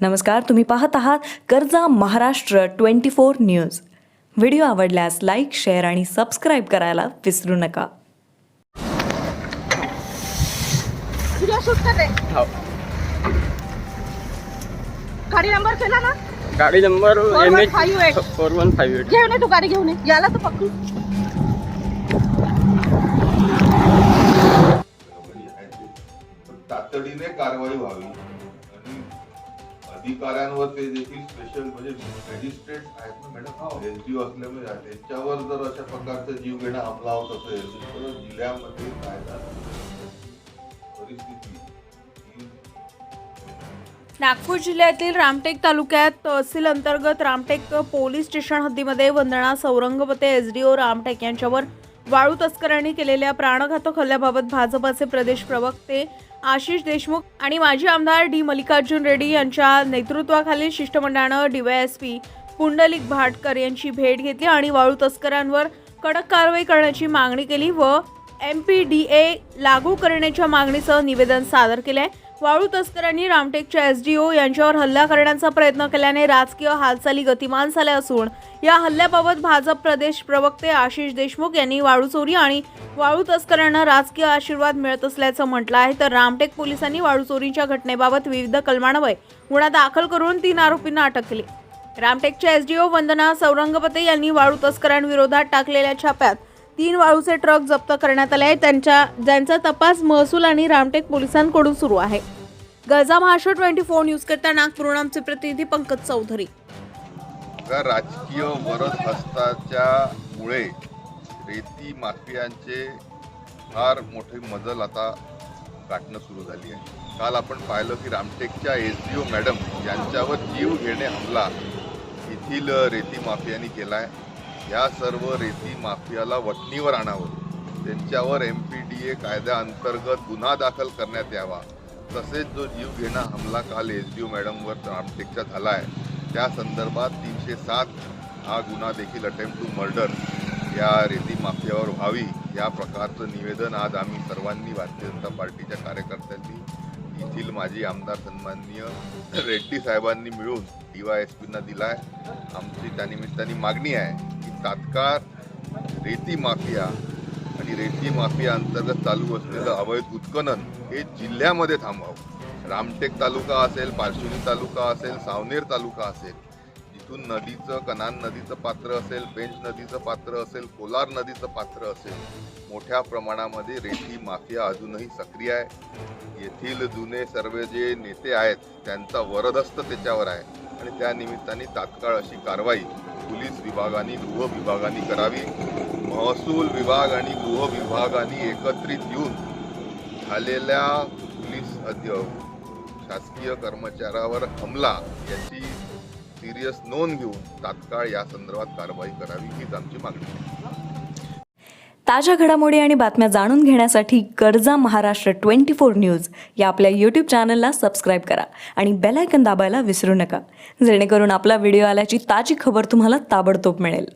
नमस्कार तुम्ही पाहत आहात कर्जा Maharashtra twenty four news. Video आवडल्यास लाईक शेअर आणि सबस्क्राईब करायला विसरू नका. हो. गाडी नंबर केला ना? गाडी number Four M one H five eight. Four one five eight. घेऊन ये तू गाडी घेऊन ये. याला तर पकडू. तातडीने कारवाई व्हावी. अधिकाऱ्यांवर ते देखील स्पेशल म्हणजे मॅजिस्ट्रेट आहेत ना मॅडम एसडीओ असल्यामुळे त्यांच्यावर जर अशा प्रकारचा जीव घेणं हमला होत असेल तर जिल्ह्यामध्ये कायदा परिस्थिती नागपूर जिल्ह्यातील रामटेक तालुक्यात तहसील अंतर्गत रामटेक पोलीस स्टेशन हद्दीमध्ये वंदना सौरंगपते एसडीओ रामटेक यांच्यावर वाळू तस्करांनी केलेल्या प्राणघातक हल्ल्याबाबत भाजपाचे प्रदेश प्रवक्ते आशिष देशमुख आणि माजी आमदार डी मल्लिकार्जुन रेड्डी यांच्या नेतृत्वाखालील शिष्टमंडळानं डीवायएसपी पुंडलिक भाटकर यांची भेट घेतली आणि वाळू तस्करांवर कडक कारवाई करण्याची मागणी केली व एम पी डी ए लागू करण्याच्या मागणीचं निवेदन सादर केलं आहे वाळू तस्करांनी रामटेकच्या एस डी ओ यांच्यावर हल्ला करण्याचा प्रयत्न केल्याने राजकीय हालचाली गतिमान झाल्या असून या हल्ल्याबाबत भाजप प्रदेश प्रवक्ते आशिष देशमुख यांनी वाळू चोरी आणि वाळू तस्करांना राजकीय आशीर्वाद मिळत असल्याचं म्हटलं आहे. तर रामटेक पोलिसांनी वाळू चोरीच्या घटनेबाबत विविध कलमान्वये गुन्हा दाखल करून तीन आरोपींना अटक केली. रामटेकच्या एसडीओ वंदना सौरंगपते यांनी वाळू तस्करांविरोधात टाकलेल्या छाप्यात तीन वाळूचे ट्रक जप्त करण्यात आले आहेत. त्यांच्या ज्यांचा तपास महसूल आणि रामटेक पोलिसांकडून सुरू आहे. गजा महाराष्ट्र ट्वेंटी फोर न्यूज करता नागपूर आमचे प्रतिनिधी पंकज चौधरी. राजकीय वरद हस्ताच्या मुळे रेती माफियांचे फार मोठे मजल आता गाठणं सुरू झाली आहे. काल आपण पाहिलं की रामटेकच्या एस डी ओ मॅडम यांच्यावर जीव घेणे हमला येथील रेती माफियांनी केला आहे या सर्व रेती माफियाला वटणीवर आणावं. त्यांच्यावर एम पी डी ए कायद्याअंतर्गत गुन्हा दाखल करण्यात यावा. तसेच जो जीव घेणा हमला काल एस डी ओ मॅडमवर रामटेकच्या झाला आहे त्या संदर्भात तीनशे सात हा गुन्हा देखील अटेम्प्ट टू मर्डर या रेती माफियावर व्हावी या प्रकारचं निवेदन आज आम्ही सर्वांनी भारतीय जनता पार्टीच्या कार्यकर्त्यांनी येथील माजी आमदार सन्माननीय रेड्डी साहेबांनी मिळून डी वाय एस पींना दिला आहे आमची त्यानिमित्ताने मागणी आहे. तात्काळ रेती माफिया आणि रेती माफिया अंतर्गत चालू असलेलं अवैध उत्खनन हे जिल्ह्यामध्ये थांबवावं. रामटेक तालुका असेल पारशिवनी तालुका असेल सावनेर तालुका असेल इथून नदीचं कनान नदीचं पात्र असेल पेंच नदीचं पात्र असेल कोलार नदीचं पात्र असेल मोठ्या प्रमाणामध्ये रेती माफिया अजूनही सक्रिय आहे. येथील जुने सर्व जे नेते आहेत त्यांचा वरदस्त त्याच्यावर आहे. आणि त्या निमित्ताने तात्काळ अशी कारवाई पोलीस विभागाने गृह विभागाने करावी. महसूल विभाग आणि गृह विभागाने एकत्रित येऊन झालेल्या पोलीस अध्य शासकीय कर्मचाऱ्यावर हमला याची सिरियस नोंद घेऊन तात्काळ या संदर्भात कारवाई करावी हीच आमची मागणी आहे. ताज्या घडामोडी आणि बातम्या जाणून घेण्यासाठी कर्जा महाराष्ट्र ट्वेंटी फोर न्यूज या आपल्या यूट्यूब चॅनलला सबस्क्राईब करा आणि बेलायकन दाबायला विसरू नका. जेणेकरून आपला व्हिडिओ आल्याची ताजी खबर तुम्हाला ताबडतोब मिळेल.